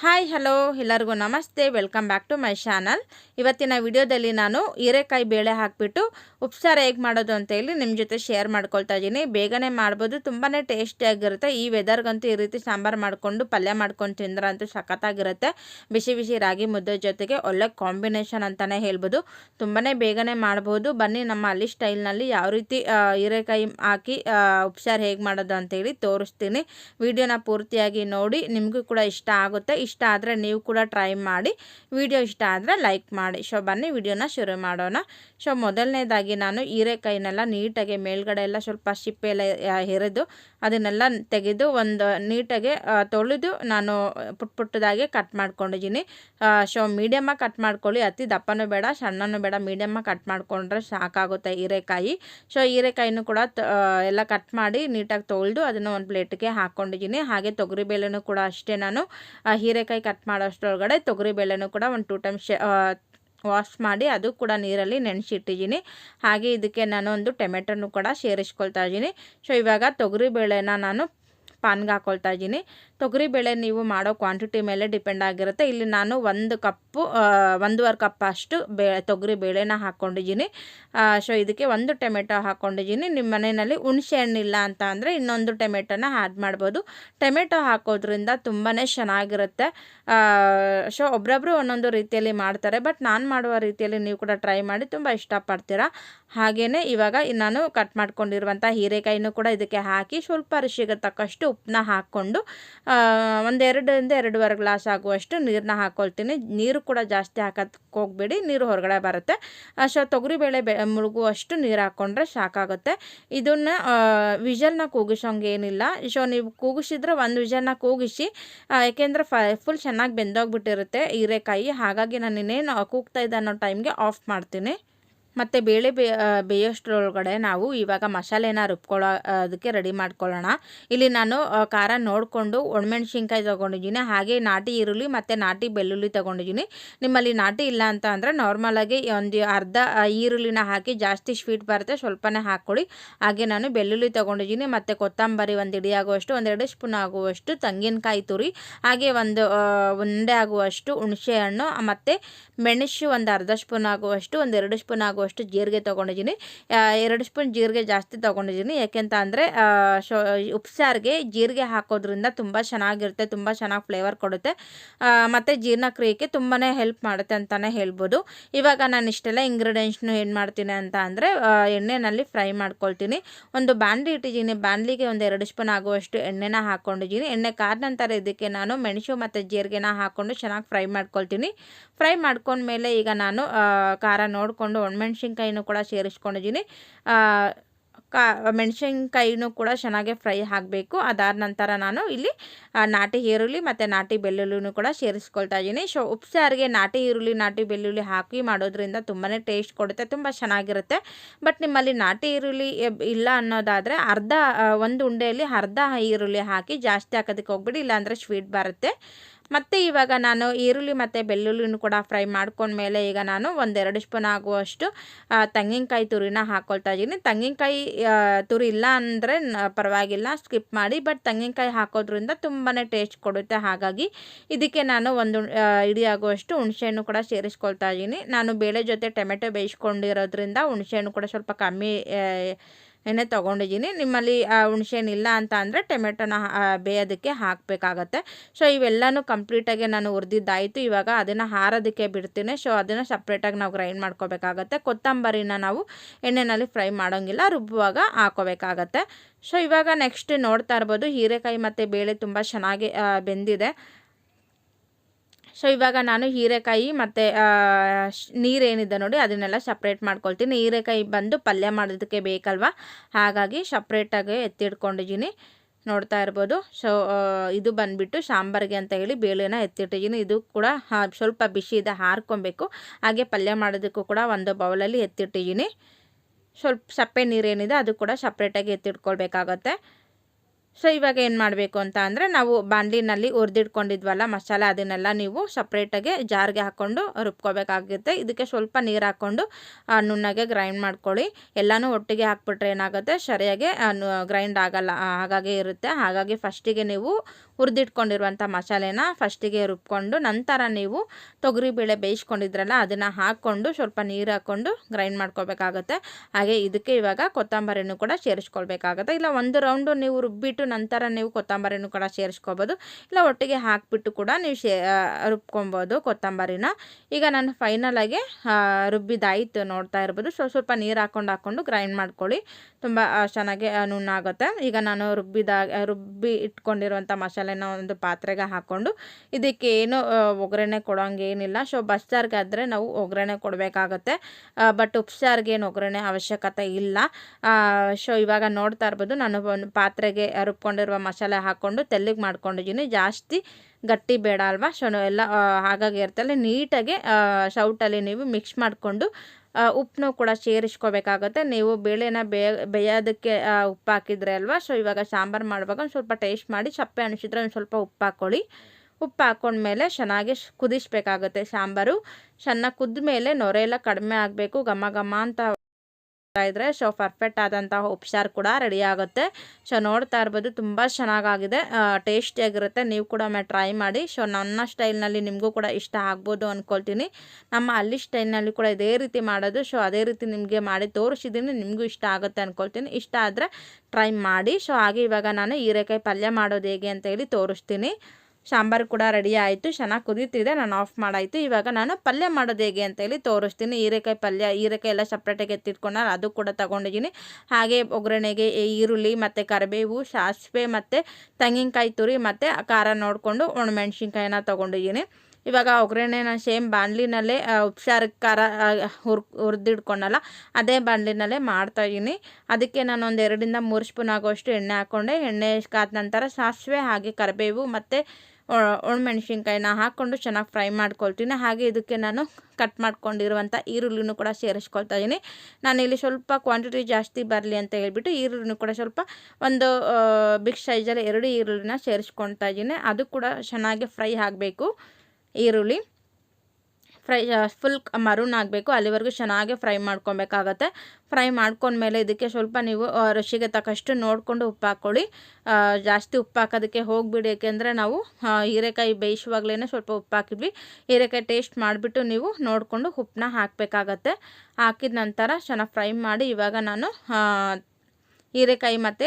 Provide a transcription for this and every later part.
Hi, hello, ಎಲ್ಲರಿಗೂ ನಮಸ್ತೆ. Welcome back to my channel. ಇವತ್ತಿನ ವಿಡಿಯೋದಲ್ಲಿ ನಾನು ಹೀರೆಕಾಯಿ ಬೇಳೆ ಹಾಕಿಬಿಟ್ಟು ಉಪ್ಸಾರು ಹೇಗೆ ಮಾಡೋದು ಅಂತ ಹೇಳಿ ನಿಮ್ಮ ಜೊತೆ ಶೇರ್ ಮಾಡ್ಕೊಳ್ತಾ ಇದ್ದೀನಿ. ಬೇಗನೆ ಮಾಡ್ಬೋದು. ತುಂಬಾ ಟೇಸ್ಟಿಯಾಗಿರುತ್ತೆ ಈ ವೆದರ್ಗಂತೂ ಈ ರೀತಿ ಸಾಂಬಾರು ಮಾಡಿಕೊಂಡು, ಪಲ್ಯ ಮಾಡ್ಕೊಂಡು ತಿಂದ್ರೆ ಅಂತೂ ಸಖತ್ತಾಗಿರುತ್ತೆ. ಬಿಸಿ ಬಿಸಿ ರಾಗಿ ಮುದ್ದೆ ಜೊತೆಗೆ ಒಳ್ಳೆ ಕಾಂಬಿನೇಷನ್ ಅಂತಲೇ ಹೇಳ್ಬೋದು. ತುಂಬಾ ಬೇಗನೆ ಮಾಡ್ಬೋದು. ಬನ್ನಿ, ನಮ್ಮ ಅಲ್ಲಿ ಸ್ಟೈಲ್ನಲ್ಲಿ ಯಾವ ರೀತಿ ಹೀರೆಕಾಯಿ ಹಾಕಿ ಉಪ್ಸಾರು ಹೇಗೆ ಮಾಡೋದು ಅಂತೇಳಿ ತೋರಿಸ್ತೀನಿ. ವಿಡಿಯೋನ ಪೂರ್ತಿಯಾಗಿ ನೋಡಿ. ನಿಮಗೂ ಕೂಡ ಇಷ್ಟ ಆಗುತ್ತೆ. ಇಷ್ಟ ಆದರೆ ನೀವು ಕೂಡ ಟ್ರೈ ಮಾಡಿ. ವಿಡಿಯೋ ಇಷ್ಟ ಆದರೆ ಲೈಕ್ ಮಾಡಿ. ಸೊ ಬನ್ನಿ ವಿಡಿಯೋನ ಶುರು ಮಾಡೋಣ. ಸೊ ಮೊದಲನೇದಾಗಿ ನಾನು ಹೀರೆಕಾಯಿನೆಲ್ಲ ನೀಟಾಗಿ ಮೇಲ್ಗಡೆ ಎಲ್ಲ ಸ್ವಲ್ಪ ಸಿಪ್ಪೆ ಎಲ್ಲ ಹೆರೆದು ಅದನ್ನೆಲ್ಲ ತೆಗೆದು ಒಂದು ನೀಟಾಗಿ ತೊಳೆದು ನಾನು ಪುಟ್ ಪುಟ್ಟದಾಗಿ ಕಟ್ ಮಾಡ್ಕೊಂಡಿದ್ದೀನಿ. ಸೊ ಮೀಡಿಯಮ್ಮಾಗಿ ಕಟ್ ಮಾಡ್ಕೊಳ್ಳಿ. ಅತಿ ದಪ್ಪನೂ ಬೇಡ ಸಣ್ಣನೂ ಬೇಡ. ಮೀಡಿಯಮ್ಮಾಗಿ ಕಟ್ ಮಾಡ್ಕೊಂಡ್ರೆ ಸಾಕಾಗುತ್ತೆ ಹೀರೆಕಾಯಿ ಸೊ ಹೀರೆಕಾಯಿನೂ ಕೂಡ ಎಲ್ಲ ಕಟ್ ಮಾಡಿ ನೀಟಾಗಿ ತೊಳೆದು ಅದನ್ನು ಒಂದು ಪ್ಲೇಟ್ಗೆ ಹಾಕ್ಕೊಂಡಿದ್ದೀನಿ ಹಾಗೆ ತೊಗರಿಬೇಳೆನೂ ಕೂಡ ಅಷ್ಟೇ ನಾನು ಆ, ಹೀರೆಕಾಯಿ ಕಟ್ ಮಾಡೋಷ್ಟರೊಳಗಡೆ ತೊಗರಿಬೇಳೆನೂ ಕೂಡ ಒಂದು ಟೂ ಟೈಮ್ಸ್ ವಾಶ್ ಮಾಡಿ ಅದು ಕೂಡ ನೀರಲ್ಲಿ ನೆನೆಸಿಟ್ಟಿದ್ದೀನಿ. ಹಾಗೆ ಇದಕ್ಕೆ ನಾನು ಒಂದು ಟೊಮೆಟೊನು ಕೂಡ ಸೇರಿಸ್ಕೊಳ್ತಾ ಇದ್ದೀನಿ. ಸೊ ಇವಾಗ ತೊಗರಿಬೇಳೆನ ನಾನು ಪಾನ್ಗೆ ಹಾಕ್ಕೊಳ್ತಾ ಇದ್ದೀನಿ. ತೊಗರಿಬೇಳೆ ನೀವು ಮಾಡೋ ಕ್ವಾಂಟಿಟಿ ಮೇಲೆ ಡಿಪೆಂಡ್ ಆಗಿರುತ್ತೆ. ಇಲ್ಲಿ ನಾನು ಒಂದು ಕಪ್ಪು ಒಂದೂವರೆ ಕಪ್ ಅಷ್ಟು ಬೇ, ತೊಗರಿ ಬೇಳೆನ ಹಾಕ್ಕೊಂಡಿದ್ದೀನಿ ಸೊ ಇದಕ್ಕೆ ಒಂದು ಟೊಮೆಟೊ ಹಾಕ್ಕೊಂಡಿದ್ದೀನಿ ನಿಮ್ಮ ಮನೆಯಲ್ಲಿ ಹುಣಸೆ ಹಣ್ಣಿಲ್ಲ ಅಂತ ಅಂದರೆ ಇನ್ನೊಂದು ಟೊಮೆಟೊನ ಆ್ಯಡ್ ಮಾಡ್ಬೋದು. ಟೊಮೆಟೊ ಹಾಕೋದ್ರಿಂದ ತುಂಬಾ ಚೆನ್ನಾಗಿರುತ್ತೆ. ಸೊ ಒಬ್ರೊಬ್ರು ಒಂದೊಂದು ರೀತಿಯಲ್ಲಿ ಮಾಡ್ತಾರೆ. ಬಟ್ ನಾನು ಮಾಡುವ ರೀತಿಯಲ್ಲಿ ನೀವು ಕೂಡ ಟ್ರೈ ಮಾಡಿ ತುಂಬ ಇಷ್ಟಪಡ್ತೀರಾ? ಹಾಗೆಯೇ ಇವಾಗ ನಾನು ಕಟ್ ಮಾಡ್ಕೊಂಡಿರುವಂಥ ಹೀರೆಕಾಯಿನೂ ಕೂಡ ಇದಕ್ಕೆ ಹಾಕಿ ಸ್ವಲ್ಪ ರುಚಿಗೆ ತಕ್ಕಷ್ಟು ಉಪ್ಪನ್ನ ಹಾಕ್ಕೊಂಡು ಒಂದೆರಡರಿಂದ ಎರಡೂವರೆ ಗ್ಲಾಸ್ ಆಗುವಷ್ಟು ನೀರನ್ನ ಹಾಕ್ಕೊಳ್ತೀನಿ ನೀರು ಕೂಡ ಜಾಸ್ತಿ ಹಾಕೋದಕ್ಕೆ ಹೋಗಬೇಡಿ, ನೀರು ಹೊರಗಡೆ ಬರುತ್ತೆ. ಸೊ ತೊಗರಿಬೇಳೆ ಬೆ, ಮುಳುಗುವಷ್ಟು ನೀರು ಹಾಕ್ಕೊಂಡ್ರೆ ಸಾಕಾಗುತ್ತೆ. ಇದನ್ನು ವಿಜಲ್ನ ಕೂಗಿಸೋಂಗೆ ಏನಿಲ್ಲ. ಸೊ ನೀವು ಕೂಗಿಸಿದ್ರೆ ಒಂದು ವಿಜಲ್ನ ಕೂಗಿಸಿ ಯಾಕೆಂದರೆ ಫ ಫುಲ್ ಚೆನ್ನಾಗಿ ಬೆಂದೋಗ್ಬಿಟ್ಟಿರುತ್ತೆ ಹೀರೆಕಾಯಿ. ಹಾಗಾಗಿ ನಾನು ಇನ್ನೇನು ಕೂಗ್ತಾ ಇದೆ ಅನ್ನೋ ಟೈಮ್ಗೆ ಆಫ್ ಮಾಡ್ತೀನಿ. ಮತ್ತು ಬೇಳೆ ಬೇಯೋಷ್ಟ್ರೊಳಗಡೆ ನಾವು ಇವಾಗ ಮಸಾಲೆನ ರುಬ್ಕೊಳ್ಳೋ ಅದಕ್ಕೆ ರೆಡಿ ಮಾಡ್ಕೊಳ್ಳೋಣ. ಇಲ್ಲಿ ನಾನು ಖಾರ ನೋಡಿಕೊಂಡು ಒಣಮೆಣ್ಸಿನ್ಕಾಯಿ ತೊಗೊಂಡಿದ್ದೀನಿ. ಹಾಗೆ ನಾಟಿ ಈರುಳ್ಳಿ ಮತ್ತು ನಾಟಿ ಬೆಳ್ಳುಳ್ಳಿ ತೊಗೊಂಡಿದ್ದೀನಿ. ನಿಮ್ಮಲ್ಲಿ ನಾಟಿ ಇಲ್ಲ ಅಂತ ಅಂದರೆ ನಾರ್ಮಲಾಗಿ ಒಂದು ಅರ್ಧ ಈರುಳ್ಳಿನ ಹಾಕಿ ಜಾಸ್ತಿ ಸ್ವೀಟ್ ಬರುತ್ತೆ, ಸ್ವಲ್ಪನೇ ಹಾಕ್ಕೊಳ್ಳಿ. ಹಾಗೆ ನಾನು ಬೆಳ್ಳುಳ್ಳಿ ತೊಗೊಂಡಿದ್ದೀನಿ. ಮತ್ತು ಕೊತ್ತಂಬರಿ ಒಂದು ಇಡಿ ಆಗುವಷ್ಟು ಒಂದೆರಡು ಸ್ಪೂನ್ ಆಗುವಷ್ಟು ತೆಂಗಿನಕಾಯಿ ತುರಿ. ಹಾಗೆ ಒಂದು ಉಂಡೆ ಆಗುವಷ್ಟು ಹುಣಸೆ ಹಣ್ಣು ಮತ್ತು ಮೆಣಸು ಒಂದು ಅರ್ಧ ಸ್ಪೂನ್ ಆಗುವಷ್ಟು ಒಂದೆರಡು ಸ್ಪೂನ್ ಆಗುವಷ್ಟು ಜೀರಿಗೆ ತೊಗೊಂಡಿದ್ದೀನಿ. ಎರಡು ಸ್ಪೂನ್ ಜೀರಿಗೆ ಜಾಸ್ತಿ ತೊಗೊಂಡಿದ್ದೀನಿ. ಯಾಕೆಂತ ಅಂದರೆ ಶೋ, ಉಪ್ಸಾರಿಗೆ ಜೀರಿಗೆ ಹಾಕೋದ್ರಿಂದ ತುಂಬ ಚೆನ್ನಾಗಿರುತ್ತೆ, ತುಂಬ ಚೆನ್ನಾಗಿ ಫ್ಲೇವರ್ ಕೊಡುತ್ತೆ. ಮತ್ತು ಜೀರ್ಣಕ್ರಿಯೆಗೆ ತುಂಬಾ ಹೆಲ್ಪ್ ಮಾಡುತ್ತೆ ಅಂತಲೇ ಹೇಳ್ಬೋದು. ಇವಾಗ ನಾನು ಇಷ್ಟೆಲ್ಲ ಇಂಗ್ರೀಡಿಯೆಂಟ್ಸ್ನು ಏನು ಮಾಡ್ತೀನಿ ಅಂತ ಅಂದರೆ ಎಣ್ಣೆನಲ್ಲಿ ಫ್ರೈ ಮಾಡ್ಕೊಳ್ತೀನಿ. ಒಂದು ಬಾಣಲಿ ಇಟ್ಟಿದ್ದೀನಿ. ಬಾಣಲಿಗೆ ಒಂದು ಎರಡು ಸ್ಪೂನ್ ಆಗುವಷ್ಟು ಎಣ್ಣೆನ ಹಾಕ್ಕೊಂಡಿದ್ದೀನಿ ಎಣ್ಣೆ ಕಾದ ನಂತರ ಇದಕ್ಕೆ ನಾನು ಮೆಣಸು ಮತ್ತು ಜೀರಿಗೆನ ಹಾಕ್ಕೊಂಡು ಚೆನ್ನಾಗಿ ಫ್ರೈ ಮಾಡ್ಕೊಳ್ತೀನಿ. ಫ್ರೈ ಮಾಡ್ಕೊಂಡ್ಮೇಲೆ ಈಗ ನಾನು ಖಾರ ನೋಡಿಕೊಂಡು ಒಣಮೆಣ್ಸಿನ್ಕಾಯಿನೂ ಕೂಡ ಸೇರಿಸ್ಕೊಂಡಿದ್ದೀನಿ. ಕಾ, ಮೆಣಸಿನ್ಕಾಯಿನೂ ಕೂಡ ಚೆನ್ನಾಗಿ ಫ್ರೈ ಆಗಬೇಕು. ಅದಾದ ನಂತರ ನಾನು ಇಲ್ಲಿ ನಾಟಿ ಈರುಳ್ಳಿ ಮತ್ತು ನಾಟಿ ಬೆಳ್ಳುಳ್ಳಿನೂ ಕೂಡ ಸೇರಿಸ್ಕೊಳ್ತಾ ಇದ್ದೀನಿ. ಸೊ, ಉಪ್ಸಾರಿಗೆ ನಾಟಿ ಈರುಳ್ಳಿ, ನಾಟಿ ಬೆಳ್ಳುಳ್ಳಿ ಹಾಕಿ ಮಾಡೋದ್ರಿಂದ ತುಂಬಾ ಟೇಸ್ಟ್ ಕೊಡುತ್ತೆ, ತುಂಬ ಚೆನ್ನಾಗಿರುತ್ತೆ. ಬಟ್ ನಿಮ್ಮಲ್ಲಿ ನಾಟಿ ಈರುಳ್ಳಿ ಇಲ್ಲ ಅನ್ನೋದಾದರೆ ಅರ್ಧ ಒಂದು ಉಂಡೆಯಲ್ಲಿ ಅರ್ಧ ಈರುಳ್ಳಿ ಹಾಕಿ ಜಾಸ್ತಿ ಹಾಕೋದಕ್ಕೆ ಹೋಗ್ಬಿಡಿ, ಇಲ್ಲಾಂದರೆ ಸ್ವೀಟ್ ಬರುತ್ತೆ. ಮತ್ತು ಇವಾಗ ನಾನು ಈರುಳ್ಳಿ ಮತ್ತು ಬೆಳ್ಳುಳ್ಳಿನೂ ಕೂಡ ಫ್ರೈ ಮಾಡ್ಕೊಂಡ್ಮೇಲೆ ಈಗ ನಾನು ಒಂದೆರಡು ಸ್ಪೂನ್ ಆಗುವಷ್ಟು ತೆಂಗಿನಕಾಯಿ ತುರಿನ ಹಾಕ್ಕೊಳ್ತಾ ಇದ್ದೀನಿ. ತೆಂಗಿನಕಾಯಿ ತುರಿ ಇಲ್ಲ ಅಂದರೆ ಪರವಾಗಿಲ್ಲ, ಸ್ಕಿಪ್ ಮಾಡಿ, ಬಟ್ ತೆಂಗಿನಕಾಯಿ ಹಾಕೋದ್ರಿಂದ ತುಂಬಾ ಟೇಸ್ಟ್ ಕೊಡುತ್ತೆ. ಹಾಗಾಗಿ ಇದಕ್ಕೆ ನಾನು ಒಂದು ಇಡಿ ಆಗುವಷ್ಟು ಹುಣಸೆಹಣ್ಣು ಕೂಡ ಸೇರಿಸ್ಕೊಳ್ತಾ ಇದ್ದೀನಿ. ನಾನು ಬೇಳೆ ಜೊತೆ ಟೊಮೆಟೊ ಬೇಯಿಸ್ಕೊಂಡಿರೋದ್ರಿಂದ ಹುಣಸೆಹಣ್ಣು ಕೂಡ ಸ್ವಲ್ಪ ಕಮ್ಮಿ ಎಣ್ಣೆ ತೊಗೊಂಡಿದ್ದೀನಿ. ನಿಮ್ಮಲ್ಲಿ ಇಲ್ಲ ಅಂತ ಅಂದರೆ ಟೊಮೆಟೊನ ಬೇಯೋದಕ್ಕೆ ಹಾಕಬೇಕಾಗತ್ತೆ. ಸೊ, ಇವೆಲ್ಲನೂ ಕಂಪ್ಲೀಟಾಗಿ ನಾನು ಹುರಿದಿದ್ದಾಯಿತು. ಇವಾಗ ಅದನ್ನು ಹಾರೋದಕ್ಕೆ ಬಿಡ್ತೀನಿ. ಸೊ, ಅದನ್ನು ಸಪ್ರೇಟಾಗಿ ನಾವು ಗ್ರೈಂಡ್ ಮಾಡ್ಕೋಬೇಕಾಗತ್ತೆ. ಕೊತ್ತಂಬರಿನ ನಾವು ಎಣ್ಣೆನಲ್ಲಿ ಫ್ರೈ ಮಾಡೋಂಗಿಲ್ಲ. ರುಬ್ಬುವಾಗ ಹಾಕೋಬೇಕಾಗತ್ತೆ. ಸೊ, ಇವಾಗ ನೆಕ್ಸ್ಟ್ ನೋಡ್ತಾ ಇರ್ಬೋದು. ಹೀರೆಕಾಯಿ ಮತ್ತು ಬೇಳೆ ತುಂಬ ಚೆನ್ನಾಗಿ ಬೆಂದಿದೆ. ಸೊ ಇವಾಗ ನಾನು ಹೀರೆಕಾಯಿ ಮತ್ತು ನೀರೇನಿದೆ ನೋಡಿ, ಅದನ್ನೆಲ್ಲ ಸಪ್ರೇಟ್ ಮಾಡ್ಕೊಳ್ತೀನಿ. ಹೀರೆಕಾಯಿ ಬಂದು ಪಲ್ಯ ಮಾಡೋದಕ್ಕೆ ಬೇಕಲ್ವ? ಹಾಗಾಗಿ ಸಪ್ರೇಟಾಗಿ ಎತ್ತಿಡ್ಕೊಂಡಿದ್ದೀನಿ ನೋಡ್ತಾ ಇರ್ಬೋದು. ಸೊ ಇದು ಬಂದುಬಿಟ್ಟು ಸಾಂಬಾರಿಗೆ ಅಂತ ಹೇಳಿ ಬೇಳೆನ ಎತ್ತಿಟ್ಟಿದ್ದೀನಿ. ಇದು ಕೂಡ ಸ್ವಲ್ಪ ಬಿಸಿ ಇದೆ ಹಾರ್ಕೊಬೇಕು. ಹಾಗೆ ಪಲ್ಯ ಮಾಡೋದಕ್ಕೂ ಕೂಡ ಒಂದು ಬೌಲಲ್ಲಿ ಎತ್ತಿಟ್ಟಿದ್ದೀನಿ. ಸ್ವಲ್ಪ ಸಪ್ಪೆ ನೀರೇನಿದೆ, ಅದು ಕೂಡ ಸಪ್ರೇಟಾಗಿ ಎತ್ತಿಟ್ಕೊಳ್ಬೇಕಾಗತ್ತೆ. ಸೊ ಇವಾಗ ಏನು ಮಾಡಬೇಕು ಅಂತ ಅಂದರೆ ನಾವು ಬಾಂಡ್ಲಿನಲ್ಲಿ ಹುರಿದಿಟ್ಕೊಂಡಿದ್ವಲ್ಲ ಮಸಾಲೆ, ಅದನ್ನೆಲ್ಲ ನೀವು ಸಪ್ರೇಟಾಗಿ ಜಾರ್ಗೆ ಹಾಕ್ಕೊಂಡು ರುಬ್ಕೋಬೇಕಾಗುತ್ತೆ. ಇದಕ್ಕೆ ಸ್ವಲ್ಪ ನೀರು ಹಾಕ್ಕೊಂಡು ನುಣ್ಣಗೆ ಗ್ರೈಂಡ್ ಮಾಡ್ಕೊಳ್ಳಿ. ಎಲ್ಲನೂ ಒಟ್ಟಿಗೆ ಹಾಕ್ಬಿಟ್ರೆ ಏನಾಗುತ್ತೆ? ಸರಿಯಾಗಿ ಗ್ರೈಂಡ್ ಆಗಲ್ಲ ಹಾಗಾಗಿ ಇರುತ್ತೆ. ಹಾಗಾಗಿ ಫಸ್ಟಿಗೆ ನೀವು ಹುರಿದಿಟ್ಕೊಂಡಿರುವಂಥ ಮಸಾಲೆನ ಫಸ್ಟಿಗೆ ರುಬ್ಕೊಂಡು ನಂತರ ನೀವು ತೊಗರಿಬೇಳೆ ಬೇಯಿಸ್ಕೊಂಡಿದ್ರಲ್ಲ, ಅದನ್ನು ಹಾಕ್ಕೊಂಡು ಸ್ವಲ್ಪ ನೀರು ಹಾಕ್ಕೊಂಡು ಗ್ರೈಂಡ್ ಮಾಡ್ಕೋಬೇಕಾಗುತ್ತೆ. ಹಾಗೆ ಇದಕ್ಕೆ ಇವಾಗ ಕೊತ್ತಂಬರಿನೂ ಕೂಡ ಸೇರಿಸ್ಕೊಳ್ಬೇಕಾಗುತ್ತೆ. ಇಲ್ಲ, ಒಂದು ರೌಂಡು ನೀವು ರುಬ್ಬಿಟ್ಟು ನಂತರ ನೀವು ಕೊತ್ತಂಬರಿನೂ ಕೂಡ ಸೇರಿಸ್ಕೋಬೋದು. ಇಲ್ಲ, ಒಟ್ಟಿಗೆ ಹಾಕಿಬಿಟ್ಟು ಕೂಡ ನೀವು ಶೇ ರುಬ್ಕೊಬೋದು ಕೊತ್ತಂಬರಿನ. ಈಗ ನಾನು ಫೈನಲಾಗಿ ರುಬ್ಬಿದಾಯಿತು ನೋಡ್ತಾ ಇರ್ಬೋದು. ಸೊ, ಸ್ವಲ್ಪ ನೀರು ಹಾಕ್ಕೊಂಡು ಹಾಕ್ಕೊಂಡು ಗ್ರೈಂಡ್ ಮಾಡ್ಕೊಳ್ಳಿ. ತುಂಬ ಚೆನ್ನಾಗಿ ನುಣ್ಣಾಗುತ್ತೆ. ಈಗ ನಾನು ರುಬ್ಬಿದಾಗ ರುಬ್ಬಿ ಇಟ್ಕೊಂಡಿರುವಂಥ ಮಸಾಲೆನ ಒಂದು ಪಾತ್ರೆಗೆ ಹಾಕ್ಕೊಂಡು ಇದಕ್ಕೆ ಏನು ಒಗ್ಗರಣೆ ಕೊಡೋಂಗೇನಿಲ್ಲ ಸೊ ಬಸ್ಸಾರ್ಗಾದರೆ ನಾವು ಒಗ್ಗರಣೆ ಕೊಡಬೇಕಾಗತ್ತೆ. ಬಟ್ ಉಪ್ಸಾರ್ಗೆ ಏನು ಒಗ್ಗರಣೆ ಅವಶ್ಯಕತೆ ಇಲ್ಲ. ಸೊ ಇವಾಗ ನೋಡ್ತಾ ಇರ್ಬೋದು, ನಾನು ಒಂದು ಪಾತ್ರೆಗೆ ರುಬ್ಕೊಂಡಿರುವ ಮಸಾಲೆ ಹಾಕ್ಕೊಂಡು ತೆಲ್ಲಿಗೆ ಮಾಡ್ಕೊಂಡಿದ್ದೀನಿ. ಜಾಸ್ತಿ ಗಟ್ಟಿ ಬೇಡ ಅಲ್ವಾ? ಸೊ ಎಲ್ಲ ಹಾಗಾಗಿ ಇರ್ತಲ್ಲ ನೀಟಾಗಿ ಸೌಟಲ್ಲಿ ನೀವು ಮಿಕ್ಸ್ ಮಾಡಿಕೊಂಡು ಉಪ್ಪನ್ನು ಕೂಡ ಸೇರಿಸ್ಕೋಬೇಕಾಗುತ್ತೆ. ನೀವು ಬೇಳೆನ ಬೇಯ ಬೇಯೋದಕ್ಕೆ ಉಪ್ಪು ಹಾಕಿದ್ರೆ ಅಲ್ವಾ? ಸೊ ಇವಾಗ ಸಾಂಬಾರು ಮಾಡುವಾಗ ಒಂದು ಸ್ವಲ್ಪ ಟೇಸ್ಟ್ ಮಾಡಿ ಸಪ್ಪೆ ಅನಿಸಿದ್ರೆ ಒಂದು ಸ್ವಲ್ಪ ಉಪ್ಪು ಹಾಕ್ಕೊಳ್ಳಿ ಉಪ್ಪು ಹಾಕ್ಕೊಂಡ್ಮೇಲೆ ಚೆನ್ನಾಗಿ ಕುದಿಸ್ಬೇಕಾಗುತ್ತೆ ಸಾಂಬಾರು. ಚೆನ್ನಾಗಿ ಕುದ್ದ ಮೇಲೆ ನೊರೆ ಎಲ್ಲ ಕಡಿಮೆ ಆಗಬೇಕು, ಘಮ ಘಮ ಅಂತ ಇದ್ರೆ ಸೊ ಪರ್ಫೆಕ್ಟ್ ಆದಂತಹ ಉಪ್ಸಾರು ಕೂಡ ರೆಡಿ ಆಗುತ್ತೆ. ಸೊ ನೋಡ್ತಾ ಇರ್ಬೋದು, ತುಂಬ ಚೆನ್ನಾಗಾಗಿದೆ. ಟೇಸ್ಟಿಯಾಗಿರುತ್ತೆ ನೀವು ಕೂಡ ಒಮ್ಮೆ ಟ್ರೈ ಮಾಡಿ. ಸೊ ನನ್ನ ಸ್ಟೈಲ್ನಲ್ಲಿ ನಿಮಗೂ ಕೂಡ ಇಷ್ಟ ಆಗ್ಬೋದು ಅಂದ್ಕೊಳ್ತೀನಿ ನಮ್ಮ ಅಲ್ಲಿ ಸ್ಟೈಲ್ನಲ್ಲಿ ಕೂಡ ಇದೇ ರೀತಿ ಮಾಡೋದು. ಸೊ ಅದೇ ರೀತಿ ನಿಮಗೆ ಮಾಡಿ ತೋರಿಸಿದ್ದೀನಿ. ನಿಮಗೂ ಇಷ್ಟ ಆಗುತ್ತೆ ಅಂದ್ಕೊಳ್ತೀನಿ ಇಷ್ಟ ಆದರೆ ಟ್ರೈ ಮಾಡಿ. ಸೊ ಹಾಗೆ ಇವಾಗ ನಾನು ಹೀರೆಕಾಯಿ ಪಲ್ಯ ಮಾಡೋದು ಹೇಗೆ ಅಂತ ಹೇಳಿ ತೋರಿಸ್ತೀನಿ. ಸಾಂಬಾರು ಕೂಡ ರೆಡಿ ಆಯಿತು, ಚೆನ್ನಾಗಿ ಕುದೀತಿದೆ, ನಾನು ಆಫ್ ಮಾಡಾಯಿತು. ಇವಾಗ ನಾನು ಪಲ್ಯ ಮಾಡೋದು ಹೇಗೆ ಅಂತ ಹೇಳಿ ತೋರಿಸ್ತೀನಿ. ಹೀರೆಕಾಯಿ ಪಲ್ಯ, ಹೀರೆಕಾಯಿ ಎಲ್ಲ ಸಪ್ರೇಟಾಗಿ ಎತ್ತಿಟ್ಕೊಂಡು ಅದು ಕೂಡ ತೊಗೊಂಡಿದ್ದೀನಿ. ಹಾಗೆ ಒಗ್ಗರಣೆಗೆ ಈರುಳ್ಳಿ ಮತ್ತು ಕರಿಬೇವು, ಸಾಸಿವೆ ಮತ್ತು ತೆಂಗಿನಕಾಯಿ ತುರಿ ಮತ್ತು ಖಾರ ನೋಡಿಕೊಂಡು ಒಣಮೆಣ್ಸಿನ್ಕಾಯಿನ ತೊಗೊಂಡಿದ್ದೀನಿ. ಇವಾಗ ಒಗ್ಗರಣೆನ ಸೇಮ್ ಬಾಣಲಿನಲ್ಲೇ ಉಪ್ಸಾರ ಖಾರ ಹುರ್, ಹುರಿದಿಡ್ಕೊಂಡಲ್ಲ, ಅದೇ ಬಾಣಲಿನಲ್ಲೇ ಮಾಡ್ತಾಯಿದ್ದೀನಿ ಅದಕ್ಕೆ ನಾನು ಒಂದು ಎರಡರಿಂದ ಮೂರು ಸ್ಪೂನ್ ಆಗೋಷ್ಟು ಎಣ್ಣೆ ಹಾಕ್ಕೊಂಡೆ ಎಣ್ಣೆ ಕಾದ ನಂತರ ಸಾಸಿವೆ ಹಾಗೆ ಕರಿಬೇವು ಮತ್ತು ಒಣಮೆಣ್ಸಿನ್ಕಾಯಿನ ಹಾಕ್ಕೊಂಡು ಚೆನ್ನಾಗಿ ಫ್ರೈ ಮಾಡ್ಕೊಳ್ತೀನಿ. ಹಾಗೆ ಇದಕ್ಕೆ ನಾನು ಕಟ್ ಮಾಡ್ಕೊಂಡಿರುವಂಥ ಈರುಳ್ಳಿನೂ ಕೂಡ ಸೇರಿಸ್ಕೊಳ್ತಾ ಇದ್ದೀನಿ ನಾನಿಲ್ಲಿ ಸ್ವಲ್ಪ ಕ್ವಾಂಟಿಟಿ ಜಾಸ್ತಿ ಬರಲಿ ಅಂತ ಹೇಳ್ಬಿಟ್ಟು ಈರುಳ್ಳಿನೂ ಕೂಡ ಸ್ವಲ್ಪ ಒಂದು ಬಿಗ್ ಸೈಜಲ್ಲಿ ಎರಡು ಈರುಳ್ಳಿನ ಸೇರಿಸ್ಕೊಳ್ತಾ ಇದ್ದೀನಿ ಅದು ಕೂಡ ಚೆನ್ನಾಗಿ ಫ್ರೈ ಆಗಬೇಕು, ಈರುಳ್ಳಿ. ಫ್ರೈ ಫುಲ್ ಮರೂನ್ ಆಗಬೇಕು. ಅಲ್ಲಿವರೆಗೂ ಚೆನ್ನಾಗಿ ಫ್ರೈ ಮಾಡ್ಕೊಬೇಕಾಗತ್ತೆ. ಫ್ರೈ ಮಾಡ್ಕೊಂಡ್ಮೇಲೆ ಇದಕ್ಕೆ ಸ್ವಲ್ಪ ನೀವು ರುಚಿಗೆ ತಕ್ಕಷ್ಟು ನೋಡಿಕೊಂಡು ಉಪ್ಪು ಹಾಕ್ಕೊಳ್ಳಿ ಜಾಸ್ತಿ ಉಪ್ಪು ಹಾಕೋದಕ್ಕೆ ಹೋಗಿಬಿಡಿ. ಯಾಕೆಂದರೆ ನಾವು ಹೀರೆಕಾಯಿ ಬೇಯಿಸುವಾಗಲೇ ಸ್ವಲ್ಪ ಉಪ್ಪು ಹಾಕಿದ್ವಿ ಹೀರೆಕಾಯಿ ಟೇಸ್ಟ್ ಮಾಡಿಬಿಟ್ಟು ನೀವು ನೋಡಿಕೊಂಡು ಉಪ್ಪನ್ನ ಹಾಕಬೇಕಾಗತ್ತೆ. ಹಾಕಿದ ನಂತರ ಚೆನ್ನಾಗಿ ಫ್ರೈ ಮಾಡಿ ಇವಾಗ ನಾನು ಹೀರೆಕಾಯಿ ಮತ್ತು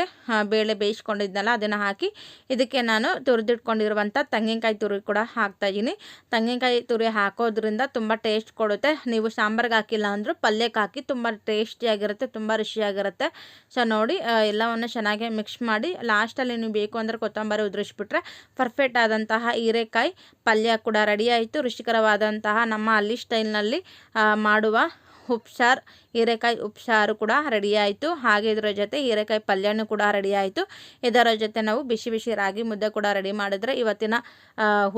ಬೇಳೆ ಬೇಯಿಸ್ಕೊಂಡಿದ್ನಲ್ಲ ಅದನ್ನು ಹಾಕಿ ಇದಕ್ಕೆ ನಾನು ತುರಿದಿಟ್ಕೊಂಡಿರುವಂಥ ತೆಂಗಿನಕಾಯಿ ತುರಿ ಕೂಡ ಹಾಕ್ತಾಯಿದ್ದೀನಿ ತೆಂಗಿನಕಾಯಿ ತುರಿ ಹಾಕೋದ್ರಿಂದ ತುಂಬ ಟೇಸ್ಟ್ ಕೊಡುತ್ತೆ. ನೀವು ಸಾಂಬಾರ್ಗೆ ಹಾಕಿಲ್ಲ ಅಂದರೂ ಪಲ್ಯಕ್ಕೆ ಹಾಕಿ ತುಂಬ ಟೇಸ್ಟಿಯಾಗಿರುತ್ತೆ ತುಂಬ ರುಚಿಯಾಗಿರುತ್ತೆ. ಸೊ ನೋಡಿ ಎಲ್ಲವನ್ನು ಚೆನ್ನಾಗಿ ಮಿಕ್ಸ್ ಮಾಡಿ ಲಾಸ್ಟಲ್ಲಿ ನೀವು ಬೇಕು ಅಂದರೆ ಕೊತ್ತಂಬರಿ ಉದುರಿಸ್ಬಿಟ್ರೆ ಪರ್ಫೆಕ್ಟ್ ಆದಂತಹ ಹೀರೆಕಾಯಿ ಪಲ್ಯ ಕೂಡ ರೆಡಿ ಆಯಿತು. ರುಚಿಕರವಾದಂತಹ ನಮ್ಮ ಅಲ್ಲಿ ಸ್ಟೈಲ್ನಲ್ಲಿ ಮಾಡುವ ಉಪ್ಸಾರು ಹೀರೆಕಾಯಿ ಉಪ್ಸಾರು ಕೂಡ ರೆಡಿ ಆಯಿತು ಹಾಗೆ ಇದರ ಜೊತೆ ಹೀರೆಕಾಯಿ ಪಲ್ಯನೂ ಕೂಡ ರೆಡಿ ಆಯಿತು ಇದರ ಜೊತೆ ನಾವು ಬಿಸಿ ಬಿಸಿ ರಾಗಿ ಮುದ್ದೆ ಕೂಡ ರೆಡಿ ಮಾಡಿದ್ರೆ ಇವತ್ತಿನ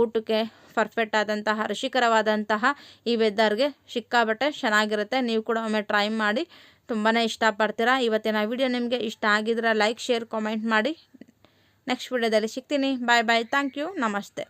ಊಟಕ್ಕೆ ಪರ್ಫೆಕ್ಟ್ ಆದಂತಹ, ರುಚಿಕರವಾದಂತಹ ಈ ವೆದರ್ಗೆ ಸಿಕ್ಕಾಬಟ್ಟೆ ಚೆನ್ನಾಗಿರುತ್ತೆ. ನೀವು ಕೂಡ ಒಮ್ಮೆ ಟ್ರೈ ಮಾಡಿ ತುಂಬಾ ಇಷ್ಟಪಡ್ತೀರಾ. ಇವತ್ತಿನ ವಿಡಿಯೋ ನಿಮಗೆ ಇಷ್ಟ ಆಗಿದ್ರೆ ಲೈಕ್ ಶೇರ್ ಕಾಮೆಂಟ್ ಮಾಡಿ. ನೆಕ್ಸ್ಟ್ ವಿಡಿಯೋದಲ್ಲಿ ಸಿಗ್ತೀನಿ. ಬಾಯ್ ಬಾಯ್ ಥ್ಯಾಂಕ್ ಯು ನಮಸ್ತೆ